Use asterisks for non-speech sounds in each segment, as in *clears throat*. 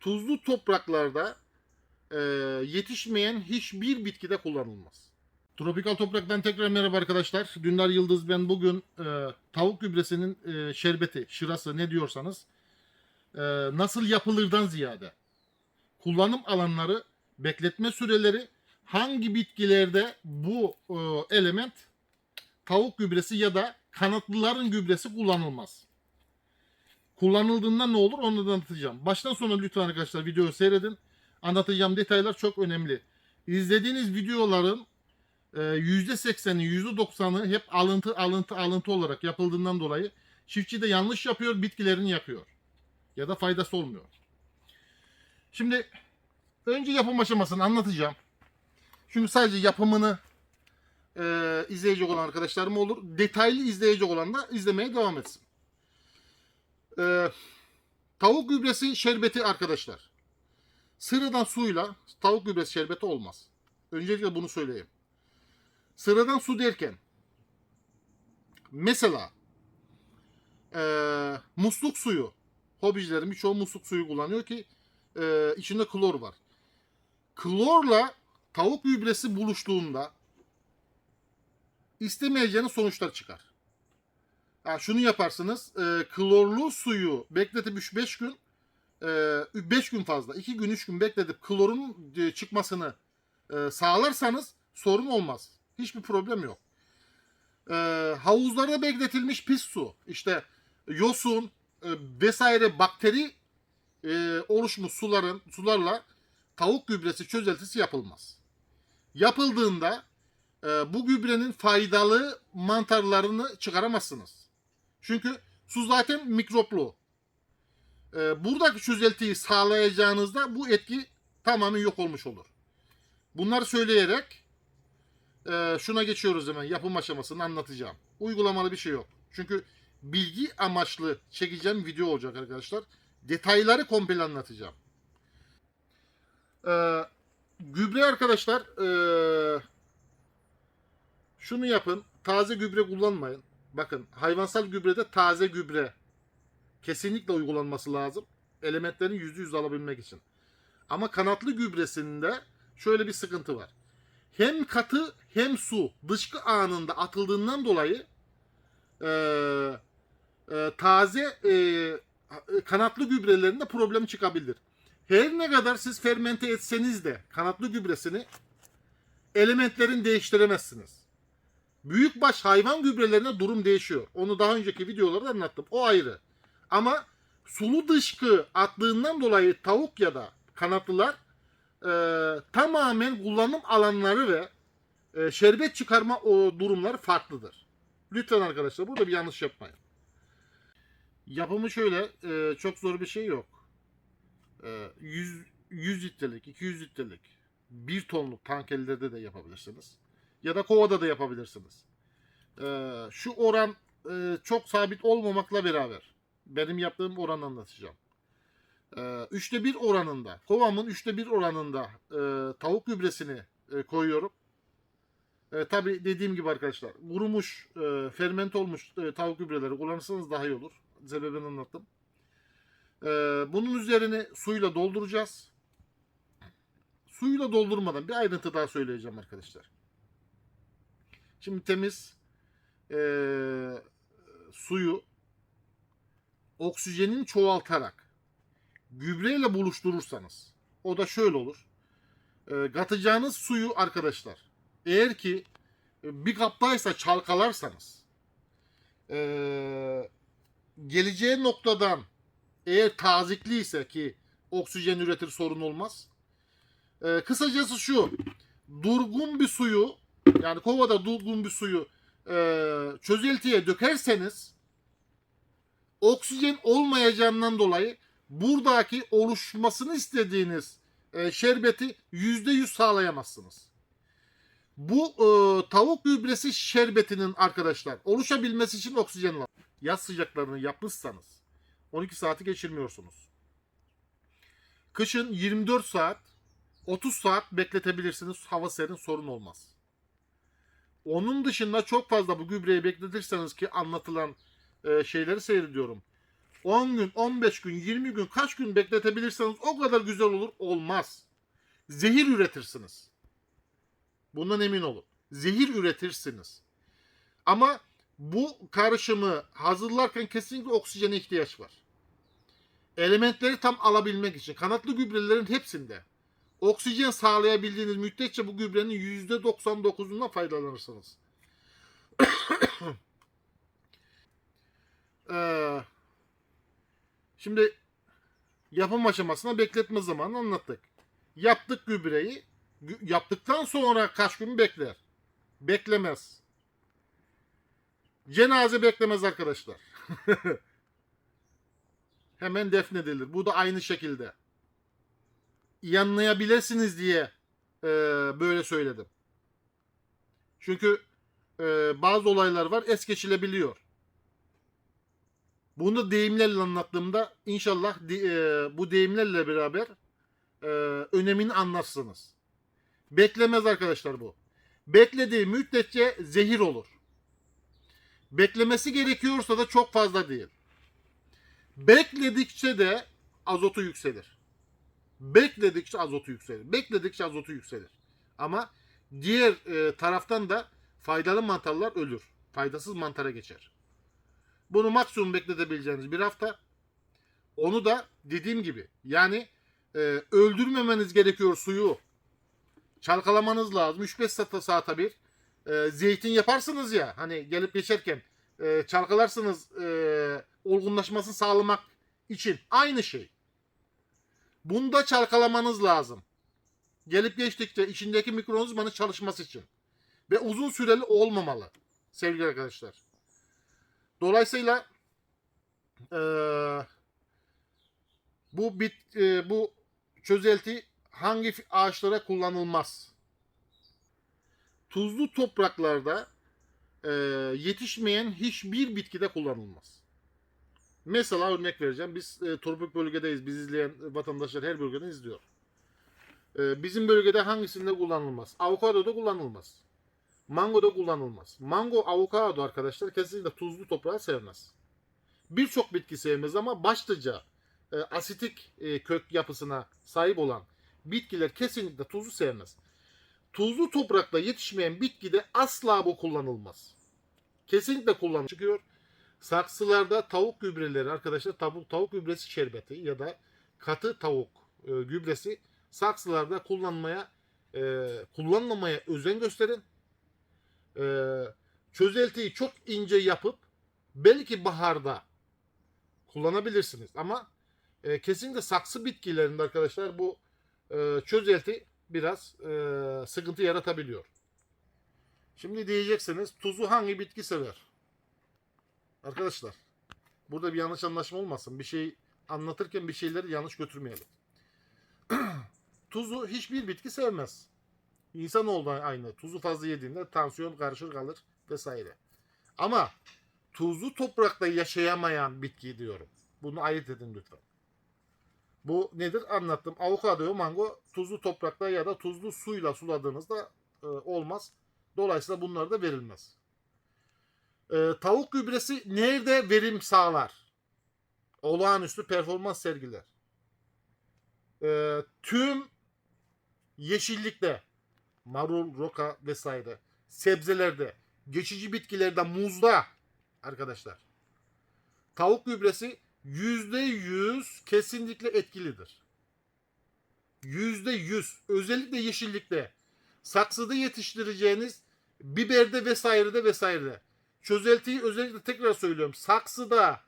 tuzlu topraklarda e, yetişmeyen hiçbir bitkide kullanılmaz. Tropikal topraktan tekrar merhaba arkadaşlar. Dündar Yıldız ben bugün e, tavuk gübresinin e, şerbeti, şırası ne diyorsanız e, nasıl yapılırdan ziyade kullanım alanları, bekletme süreleri, hangi bitkilerde bu e, element tavuk gübresi ya da kanatlıların gübresi kullanılmaz. Kullanıldığında ne olur onu da anlatacağım. Baştan sona lütfen arkadaşlar videoyu seyredin. Anlatacağım detaylar çok önemli. İzlediğiniz videoların e, %80'i %90'ı hep alıntı alıntı alıntı olarak yapıldığından dolayı çiftçi de yanlış yapıyor, bitkilerini yakıyor. Ya da faydası olmuyor. Şimdi önce yapım aşamasını anlatacağım. Çünkü sadece yapımını e, izleyecek olan arkadaşlarım olur. Detaylı izleyecek olan da izlemeye devam etsin. E, tavuk gübresi şerbeti arkadaşlar. Sıradan suyla tavuk gübresi şerbeti olmaz. Öncelikle bunu söyleyeyim. Sıradan su derken mesela e, musluk suyu hobicilerin birçoğu musluk suyu kullanıyor ki e, içinde klor var. Klorla tavuk gübresi buluştuğunda istemeyeceğiniz sonuçlar çıkar. Ha, şunu yaparsınız. E, klorlu suyu bekletip 3-5 gün 5 gün fazla 2 gün 3 gün bekletip klorun e, çıkmasını e, sağlarsanız sorun olmaz. Hiçbir problem yok. E, havuzlarda bekletilmiş pis su işte yosun e, vesaire bakteri e, oluşmuş suların sularla tavuk gübresi çözeltisi yapılmaz. Yapıldığında e, bu gübrenin faydalı mantarlarını çıkaramazsınız. Çünkü su zaten mikroplu. E, buradaki çözeltiyi sağlayacağınızda bu etki tamamen yok olmuş olur. Bunları söyleyerek e, şuna geçiyoruz hemen yapım aşamasını anlatacağım. Uygulamalı bir şey yok. Çünkü bilgi amaçlı çekeceğim video olacak arkadaşlar. Detayları komple anlatacağım. Ee, gübre arkadaşlar ee, şunu yapın. Taze gübre kullanmayın. Bakın hayvansal gübrede taze gübre kesinlikle uygulanması lazım. Elementlerin %100 alabilmek için. Ama kanatlı gübresinde şöyle bir sıkıntı var. Hem katı hem su dışkı anında atıldığından dolayı ee, e, taze e, kanatlı gübrelerinde problem çıkabilir. Her ne kadar siz fermente etseniz de kanatlı gübresini elementlerini değiştiremezsiniz. Büyükbaş hayvan gübrelerine durum değişiyor. Onu daha önceki videolarda anlattım. O ayrı. Ama sulu dışkı attığından dolayı tavuk ya da kanatlılar e, tamamen kullanım alanları ve e, şerbet çıkarma o durumlar farklıdır. Lütfen arkadaşlar burada bir yanlış yapmayın. Yapımı şöyle e, çok zor bir şey yok. E, 100, 100 litrelik, 200 litrelik, 1 tonluk tankerlerde de yapabilirsiniz. Ya da kovada da yapabilirsiniz. E, şu oran e, çok sabit olmamakla beraber benim yaptığım oranı anlatacağım. E, üçte bir oranında, kovamın üçte bir oranında e, tavuk gübresini e, koyuyorum. E, Tabi dediğim gibi arkadaşlar kurumuş, e, fermente olmuş e, tavuk gübreleri kullanırsanız daha iyi olur. Sebebini anlattım. E, bunun üzerine suyla dolduracağız. Suyla doldurmadan bir ayrıntı daha söyleyeceğim arkadaşlar. Şimdi temiz e, suyu oksijenin çoğaltarak gübreyle buluşturursanız o da şöyle olur. E, katacağınız suyu arkadaşlar eğer ki e, bir kaptaysa çalkalarsanız e, geleceği noktadan eğer tazikli ise ki oksijen üretir sorun olmaz. E, kısacası şu durgun bir suyu yani kovada durgun bir suyu e, çözeltiye dökerseniz oksijen olmayacağından dolayı buradaki oluşmasını istediğiniz e, şerbeti %100 sağlayamazsınız. Bu e, tavuk gübresi şerbetinin arkadaşlar oluşabilmesi için oksijen var. Yaz sıcaklarını yapmışsanız 12 saati geçirmiyorsunuz. Kışın 24 saat 30 saat bekletebilirsiniz. Hava serin sorun olmaz. Onun dışında çok fazla bu gübreyi bekletirseniz ki anlatılan e, şeyleri seyrediyorum. 10 gün, 15 gün, 20 gün kaç gün bekletebilirseniz o kadar güzel olur. Olmaz. Zehir üretirsiniz. Bundan emin olun. Zehir üretirsiniz. Ama bu karışımı hazırlarken kesinlikle oksijene ihtiyaç var. Elementleri tam alabilmek için kanatlı gübrelerin hepsinde oksijen sağlayabildiğiniz müddetçe bu gübrenin %99'undan faydalanırsınız. *coughs* Ee, şimdi yapım aşamasına bekletme zamanı anlattık. Yaptık gübreyi. Gü- Yaptıktan sonra kaç gün bekler? Beklemez. Cenaze beklemez arkadaşlar. *laughs* Hemen defnedilir. Bu da aynı şekilde. İyi diye e, böyle söyledim. Çünkü e, bazı olaylar var es geçilebiliyor. Bunu deyimlerle anlattığımda inşallah de- e, bu deyimlerle beraber e, önemini anlarsınız. Beklemez arkadaşlar bu. Beklediği müddetçe zehir olur. Beklemesi gerekiyorsa da çok fazla değil. Bekledikçe de azotu yükselir. Bekledikçe azotu yükselir. Bekledikçe azotu yükselir. Ama diğer e, taraftan da faydalı mantarlar ölür. Faydasız mantara geçer. Bunu maksimum bekletebileceğiniz bir hafta. Onu da dediğim gibi yani e, öldürmemeniz gerekiyor suyu. Çalkalamanız lazım. 3-5 saat, saate bir. E, zeytin yaparsınız ya hani gelip geçerken e, çalkalarsınız e, olgunlaşmasını sağlamak için. Aynı şey. Bunda çalkalamanız lazım. Gelip geçtikçe içindeki mikroorganizmanın çalışması için. Ve uzun süreli olmamalı sevgili arkadaşlar. Dolayısıyla eee, bu bit eee, bu çözelti hangi ağaçlara kullanılmaz? Tuzlu topraklarda eee, yetişmeyen hiçbir bitkide kullanılmaz. Mesela örnek vereceğim. Biz e, tropik bölgedeyiz. Biz izleyen vatandaşlar her bölgeden izliyor. E, bizim bölgede hangisinde kullanılmaz? Avokadoda kullanılmaz. Mango da kullanılmaz. Mango, avokado arkadaşlar kesinlikle tuzlu toprağı sevmez. Birçok bitki sevmez ama başlıca e, asitik e, kök yapısına sahip olan bitkiler kesinlikle tuzu sevmez. Tuzlu toprakta yetişmeyen bitkide asla bu kullanılmaz. Kesinlikle kullanılır. Saksılarda tavuk gübreleri arkadaşlar tavuk tavuk gübresi şerbeti ya da katı tavuk e, gübresi saksılarda kullanmaya e, kullanmamaya özen gösterin. E, çözeltiyi çok ince yapıp belki baharda kullanabilirsiniz ama e, kesinlikle saksı bitkilerinde arkadaşlar bu e, çözelti biraz e, sıkıntı yaratabiliyor. Şimdi diyeceksiniz tuzu hangi bitki sever? Arkadaşlar burada bir yanlış anlaşma olmasın. Bir şey anlatırken bir şeyleri yanlış götürmeyelim. *clears throat* Tuzu hiçbir bitki sevmez. İnsanoğlu da aynı. Tuzu fazla yediğinde tansiyon karışır kalır vesaire. Ama tuzlu toprakta yaşayamayan bitki diyorum. Bunu ayırt edin lütfen. Bu nedir? Anlattım. Avokado, mango tuzlu toprakta ya da tuzlu suyla suladığınızda e, olmaz. Dolayısıyla bunlar da verilmez. E, tavuk gübresi nerede verim sağlar? Olağanüstü performans sergiler. E, tüm yeşillikte, marul, roka vesaire, sebzelerde, geçici bitkilerde, muzda arkadaşlar. Tavuk gübresi yüzde yüz kesinlikle etkilidir. Yüzde yüz. Özellikle yeşillikte. Saksıda yetiştireceğiniz biberde vesairede vesairede. Çözeltiyi özellikle tekrar söylüyorum. Saksıda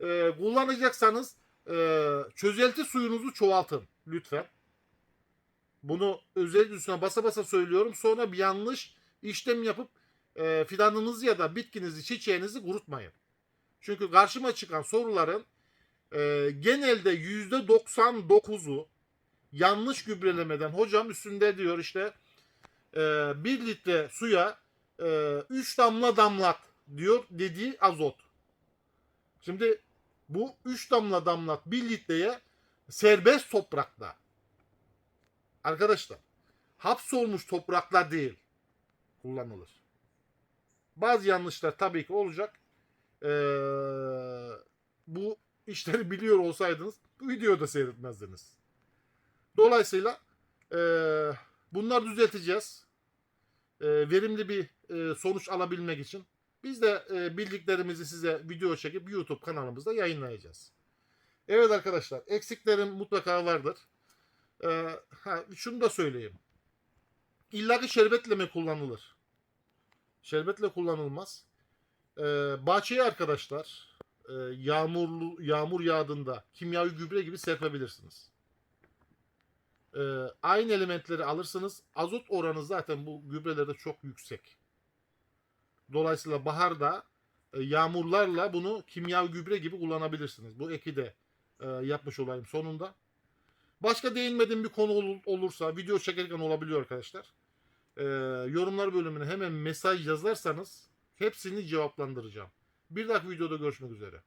e, kullanacaksanız e, çözelti suyunuzu çoğaltın lütfen. Bunu özellikle üstüne basa basa söylüyorum. Sonra bir yanlış işlem yapıp e, fidanınızı ya da bitkinizi, çiçeğinizi kurutmayın. Çünkü karşıma çıkan soruların e, genelde yüzde 99'u yanlış gübrelemeden hocam üstünde diyor işte e, 1 litre suya 3 damla damlat diyor dediği azot. Şimdi bu 3 damla damlat 1 litreye serbest toprakta arkadaşlar hapsolmuş topraklar değil kullanılır. Bazı yanlışlar tabii ki olacak. Ee, bu işleri biliyor olsaydınız bu videoyu da seyretmezdiniz. Dolayısıyla eee bunları düzelteceğiz. Eee, verimli bir eee, sonuç alabilmek için biz de eee, bildiklerimizi size video çekip YouTube kanalımızda yayınlayacağız. Evet arkadaşlar eksiklerim mutlaka vardır. Eee, ha, şunu da söyleyeyim. İlla ki şerbetle mi kullanılır? Şerbetle kullanılmaz. Ee, bahçeye arkadaşlar e, yağmurlu yağmur yağdığında kimyavi gübre gibi serpebilirsiniz. Ee, aynı elementleri alırsınız. Azot oranı zaten bu gübrelerde çok yüksek. Dolayısıyla baharda e, yağmurlarla bunu kimyavi gübre gibi kullanabilirsiniz. Bu eki de e, yapmış olayım sonunda. Başka değinmediğim bir konu ol- olursa video çekerken olabiliyor arkadaşlar. Ee, yorumlar bölümüne hemen mesaj yazarsanız hepsini cevaplandıracağım. Bir dahaki videoda görüşmek üzere.